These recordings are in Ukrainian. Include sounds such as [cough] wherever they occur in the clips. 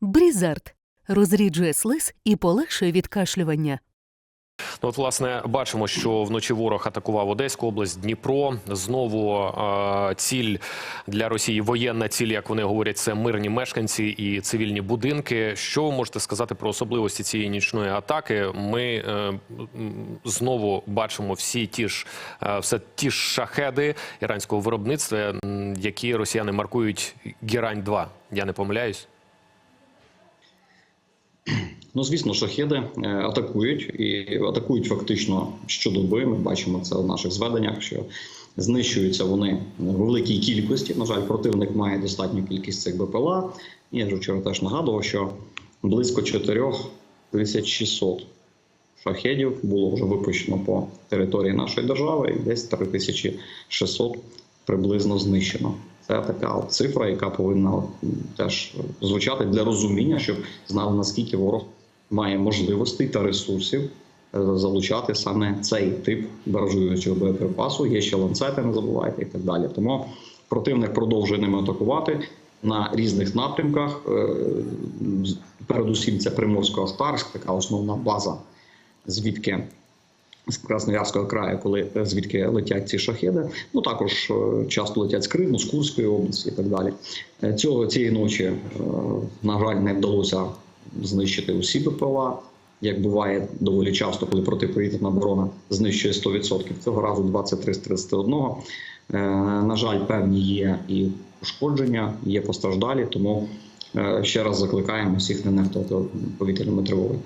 Брізард розріджує слиз і полегшує відкашлювання. Ну, от, власне, бачимо, що вночі ворог атакував Одеську область, Дніпро. Знову е, ціль для Росії воєнна ціль, як вони говорять, це мирні мешканці і цивільні будинки. Що ви можете сказати про особливості цієї нічної атаки? Ми е, знову бачимо всі ті ж е, все ті ж шахеди іранського виробництва, які росіяни маркують Герань 2 Я не помиляюсь. Ну, звісно, шахеди е, атакують і атакують фактично щодоби. Ми бачимо це в наших зведеннях, що знищуються вони в великій кількості. На жаль, противник має достатню кількість цих БПЛА. Я ж вчора теж нагадував, що близько 4600 шахедів було вже випущено по території нашої держави, і десь 3600 приблизно знищено. Це така цифра, яка повинна теж звучати для розуміння, щоб знали наскільки ворог має можливостей та ресурсів е, залучати саме цей тип баражуючого боєприпасу. Є ще ланцети, не забувайте і так далі. Тому противник продовжує ними атакувати на різних напрямках. Е, Передусім, це Приморсько-Ахтарськ, така основна база, звідки з Красноярського краю, коли е, звідки летять ці шахеди. Ну також часто летять з Криму, з Курської області і так далі. Цього цієї ночі, на жаль, не вдалося знищити усі БПЛА. Як буває доволі часто, коли протиповітряна оборона знищує 100%. Цього разу 23 з 31. Е, На жаль, певні є і ушкодження, є постраждалі, тому е, ще раз закликаємо всіх не нехтувати повітряними тривогою.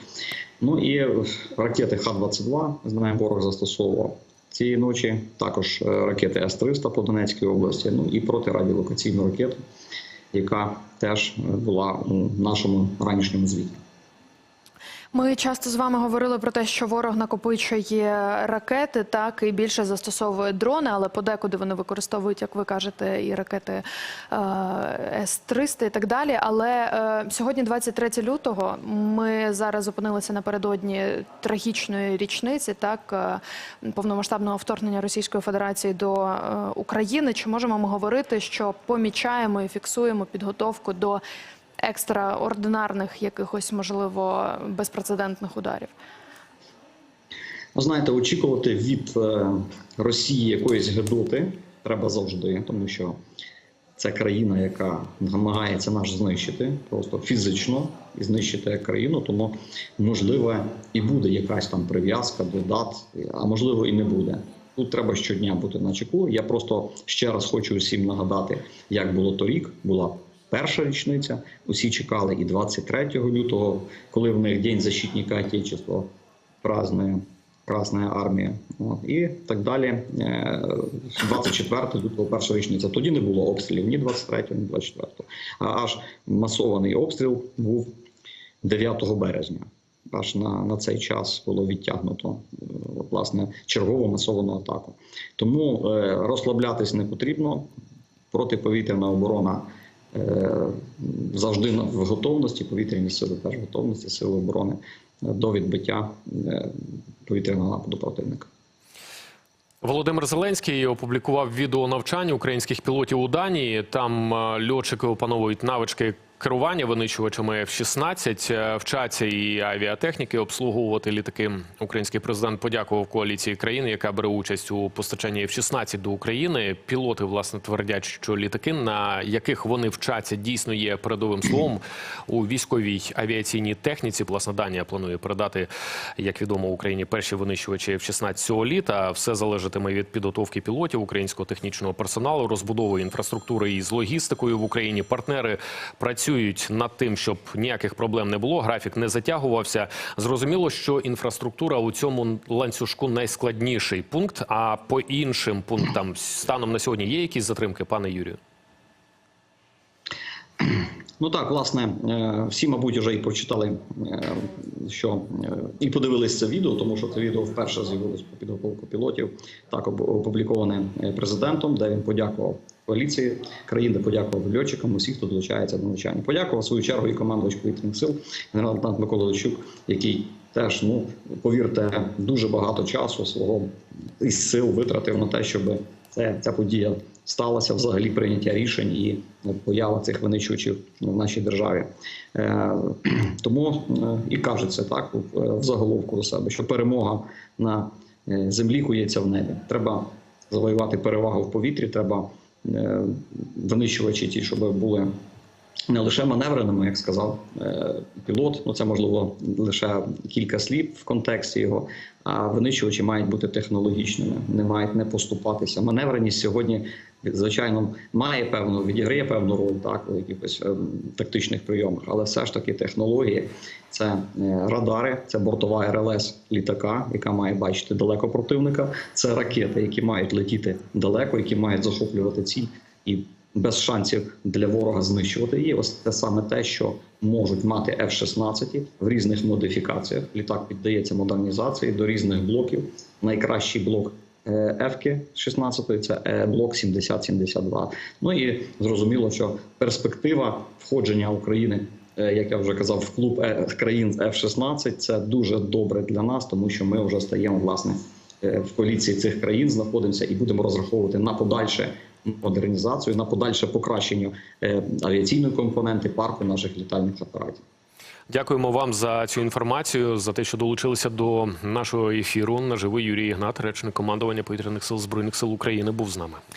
Ну і ракети Х-22, знаємо, ворог застосовував цієї ночі. Також е, ракети С-300 по Донецькій області, ну і протирадіолокаційну ракету, яка теж була у нашому ранішньому звіті. Ми часто з вами говорили про те, що ворог накопичує ракети, так і більше застосовує дрони, але подекуди вони використовують, як ви кажете, і ракети е, С-300 і так далі. Але е, сьогодні, 23 лютого, ми зараз опинилися напередодні трагічної річниці, так е, повномасштабного вторгнення Російської Федерації до України. Чи можемо ми говорити, що помічаємо і фіксуємо підготовку до екстраординарних якихось, можливо, безпрецедентних ударів. Ви знаєте, очікувати від е, Росії якоїсь гидоти треба завжди, тому що це країна, яка намагається нас знищити просто фізично і знищити країну. Тому можливо і буде якась там прив'язка до дат, а можливо і не буде. Тут треба щодня бути на чеку. Я просто ще раз хочу усім нагадати, як було торік. Була перша річниця. Усі чекали і 23 лютого, коли в них День защитника Отечества празднує Красна армія. От, і так далі. Е, 24 лютого перша річниця. Тоді не було обстрілів ні 23, ні 24. А аж масований обстріл був 9 березня. Аж на, на цей час було відтягнуто е, власне чергову масовану атаку. Тому е, розслаблятись не потрібно. Протиповітряна оборона е, завжди на- в готовності. Повітряні сили теж в готовності, сили оборони е, до відбиття е, повітряного нападу противника. Володимир Зеленський опублікував відео навчання українських пілотів у Данії. Там е, льотчики опановують навички керування винищувачами F-16, е, вчаться і авіатехніки обслуговувати літаки. Український президент подякував коаліції країн, яка бере участь у постачанні F-16 до України. Пілоти власне твердять, що літаки, на яких вони вчаться, дійсно є передовим словом у військовій авіаційній техніці. Власне, Данія планує передати, як відомо, Україні перші винищувачі F-16 цього літа. Все залежатиме від підготовки пілотів, українського технічного персоналу, розбудови інфраструктури із логістикою в Україні. Партнери працюють над тим, щоб ніяких проблем не було. Графік не затягувався. Зрозуміло, що інфраструктура у цьому ланцюжку найскладніший пункт. А по іншим пунктам станом на сьогодні є якісь затримки, пане Юрію? Ну так, власне, е, всі, мабуть, вже і прочитали, е, що е, і подивились це відео, тому що це відео вперше з'явилось по підготовку пілотів. Так опубліковане президентом, де він подякував коаліції країн, де подякував льотчикам, усіх, хто долучається до навчання. Подякував свою чергу і командувач повітряних сил генерал-лейтенант Микола Лещук, який теж, ну повірте, дуже багато часу свого із сил витратив на те, щоб це, ця подія сталося взагалі прийняття рішень і поява цих винищувачів в нашій державі. Е, [clears throat] Тому е, і кажеться так в- в заголовку до себе, що перемога на е, землі кується в небі. Треба завоювати перевагу в повітрі. Треба е, винищувачі, ті, щоб були не лише маневреними, як сказав е, пілот. Ну це можливо лише кілька слів в контексті його. А винищувачі мають бути технологічними, не мають не поступатися. Маневреність сьогодні, звичайно, має певну відіграє певну роль так у якихось е, тактичних прийомах, але все ж таки технології це е, радари, це бортова РЛС літака, яка має бачити далеко противника. Це ракети, які мають летіти далеко, які мають захоплювати ціль і без шансів для ворога знищувати її. Ось це саме те, що можуть мати F-16 в різних модифікаціях. Літак піддається модернізації до різних блоків. Найкращий блок е, F-ки 16 це е, блок 70-72. Ну і зрозуміло, що перспектива входження України. е, Як я вже казав, в клуб е, країн F-16 це дуже добре для нас, тому що ми вже стаємо власне в коаліції цих країн знаходимося і будемо розраховувати на подальше модернізацію, на подальше покращення авіаційної компоненти парку наших літальних апаратів. Дякуємо вам за цю інформацію, за те, що долучилися до нашого ефіру. Наживий Юрій Ігнат, речник командування повітряних сил збройних сил України, був з нами.